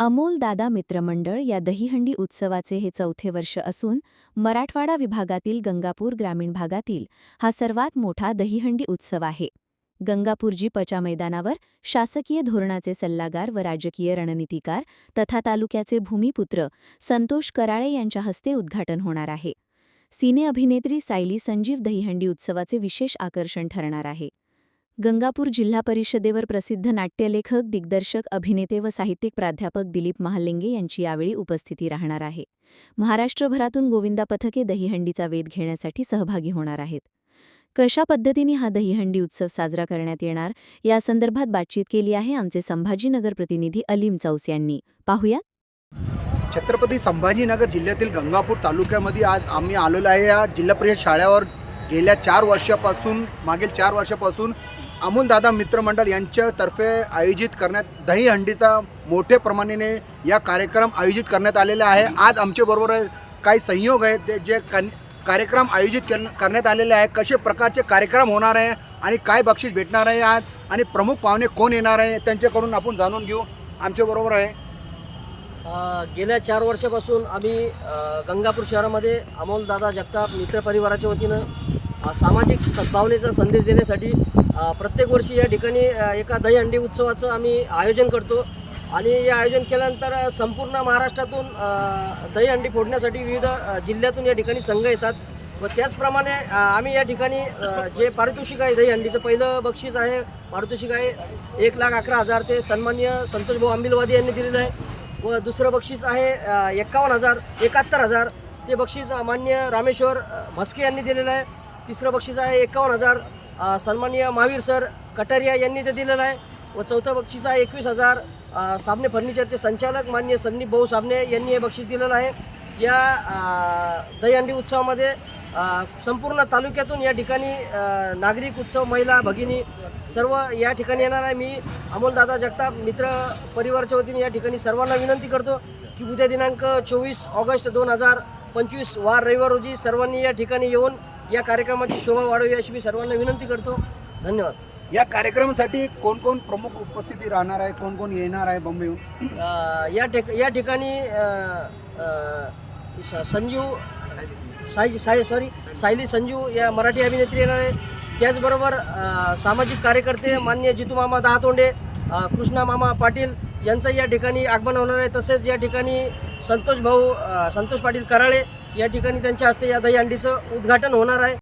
अमोल दादा मित्रमंडळ या दहीहंडी उत्सवाचे हे चौथे वर्ष असून मराठवाडा विभागातील गंगापूर ग्रामीण भागातील हा सर्वात मोठा दहीहंडी उत्सव आहे. गंगापूरजी पचा मैदानावर शासकीय धोरणाचे सल्लागार व राजकीय रणनीतिकार तथा तालुक्याचे भूमिपुत्र संतोष कराळे यांच्या हस्ते उद्घाटन होणार आहे. सिने अभिनेत्री सायली संजीव दहीहंडी उत्सवाचे विशेष आकर्षण ठरणार आहे. गंगापूर जिल्हा परिषदेवर प्रसिद्ध नाट्यलेखक दिग्दर्शक अभिनेते व साहित्यिक प्राध्यापक दिलीप महालिंगे यांची यावेळी उपस्थिती राहणार आहे. महाराष्ट्रभरातून गोविंदा पथके दहीहंडीचा वेध घेण्यासाठी सहभागी होणार आहेत. कशा पद्धतीने हा दहीहंडी उत्सव साजरा करण्यात येणार या संदर्भात बातचीत केली आहे आमचे संभाजीनगर प्रतिनिधी अलीम चौस यांनी. पाहूया छत्रपती संभाजीनगर जिल्ह्यातील गंगापूर तालुक्यामध्ये आज आम्ही आलेलो आहे. या जिल्हा परिषद शाळेवर गेल्या चार वर्षापासून मागील चार वर्षापासून अमोलदादा मित्रमंडळ यांच्यातर्फे आयोजित करण्यात दहीहंडीचा मोठ्या प्रमाणाने या कार्यक्रम आयोजित करण्यात आलेला आहे. आज आमच्याबरोबर काही संयोग आहेत ते जे कन कार्यक्रम आयोजित करण्यात आलेले आहे कसे प्रकारचे कार्यक्रम होणार आहे आणि काय बक्षीस भेटणार आहे आज आणि प्रमुख पाहुणे कोण येणार आहे त्यांच्याकडून आपण जाणून घेऊ. आमच्याबरोबर आहे गेल्या चार वर्षापासून आम्ही गंगापूर शहरामध्ये अमोलदादा जगताप मित्र परिवाराच्या वतीनं सामाजिक सद्भावनेचा संदेश देण्यासाठी प्रत्येक वर्षी या ठिकाणी एका दहीहंडी उत्सवाचं आम्ही आयोजन करतो. आणि हे आयोजन केल्यानंतर संपूर्ण महाराष्ट्रातून दहीहंडी फोडण्यासाठी विविध जिल्ह्यातून या ठिकाणी संघ येतात. व त्याचप्रमाणे आम्ही या ठिकाणी जे पारितोषिक आहे दहीहंडीचं पहिलं बक्षीस आहे पारितोषिक आहे एक लाख अकरा हजार ते सन्मान्य संतोषभाऊ आंबिलवादी यांनी दिलेलं आहे. व दुसरं बक्षीस आहे एकावन्न हजार एकाहत्तर हजार. ते बक्षीस मान्य रामेश्वर म्हस्के यांनी दिलेलं आहे. तिसरं बक्षीस आहे एकावन्न हजार. सन्मान्य महावीर सर कटारिया यांनी ते दिलेलं आहे. व चौथं बक्षीस आहे एकवीस हजार. साबणे फर्निचरचे संचालक मान्य संदीप भाऊ साबणे यांनी हे बक्षीस दिलेलं आहे. या दहीहंडी उत्सवामध्ये संपूर्ण तालुक्यातून या ठिकाणी नागरिक उत्सव महिला भगिनी सर्व या ठिकाणी येणार आहे. मी अमोलदादा जगताप मित्र परिवारच्या वतीने या ठिकाणी सर्वांना विनंती करतो की उद्या दिनांक चोवीस ऑगस्ट दोन हजार पंचवीस वार रविवार रोजी सर्वांनी या ठिकाणी येऊन या कार्यक्रमाची शोभा वाढवी अशी मी सर्वांना विनंती करतो. धन्यवाद. या कार्यक्रमासाठी कोण कोण प्रमुख उपस्थिती राहणार आहे? कोण कोण येणार आहे बॉम्बेहून अ, या ठिक या ठिकाणी संजीव साई साई सॉरी सायली संजू या मराठी अभिनेत्री येणार आहे. त्याचबरोबर सामाजिक कार्यकर्ते मान्य जितू मामा दहातोंडे कृष्णा मामा पाटील यांचं या ठिकाणी आगमन होणार आहे. तसेच या ठिकाणी संतोष भाऊ संतोष पाटील कराळे या ठिकाणी त्यांच्या हस्ते या दहीहंडीचं उद्घाटन होणार आहे.